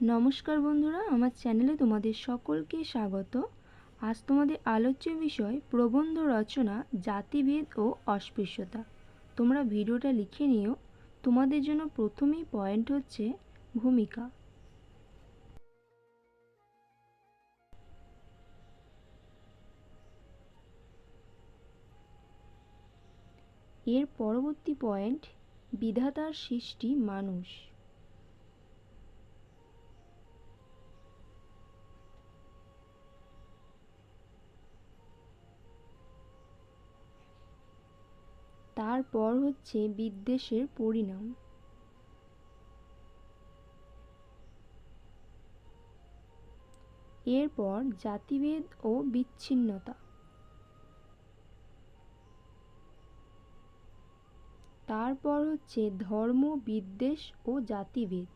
নমস্কার বন্ধুরা, আমার চ্যানেলে তোমাদের সকলকে স্বাগত। আজ তোমাদের আলোচ্য বিষয় প্রবন্ধ রচনা, জাতিভেদ ও অস্পৃশ্যতা। তোমরা ভিডিওটা লিখে নিও। তোমাদের জন্য প্রথমেই পয়েন্ট হচ্ছে ভূমিকা। এর পরবর্তী পয়েন্ট বিধাতার সৃষ্টি মানুষ। তারপর হচ্ছে বিদ্বেষের পরিণাম। এরপর জাতিভেদ ও বিচ্ছিন্নতা। তারপর হচ্ছে ধর্ম বিদ্বেষ ও জাতিভেদ।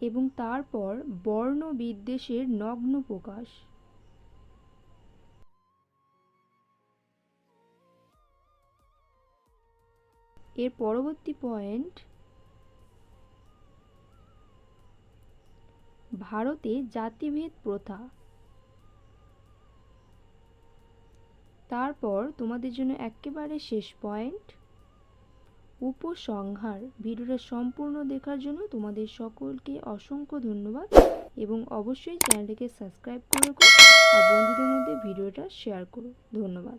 এবং তারপর বর্ণ বিদ্বেষের নগ্ন প্রকাশ। এর পরবর্তী পয়েন্ট ভারতে জাতিভেদ প্রথা। তারপর তোমাদের জন্য একেবারে শেষ পয়েন্ট উপসংহার। ভিডিওটা সম্পূর্ণ দেখার জন্য তোমাদের সকলকে অসংখ্য ধন্যবাদ এবং অবশ্যই চ্যানেলটিকে সাবস্ক্রাইব করে রাখো আর বন্ধুদের মধ্যে ভিডিওটা শেয়ার করো। ধন্যবাদ।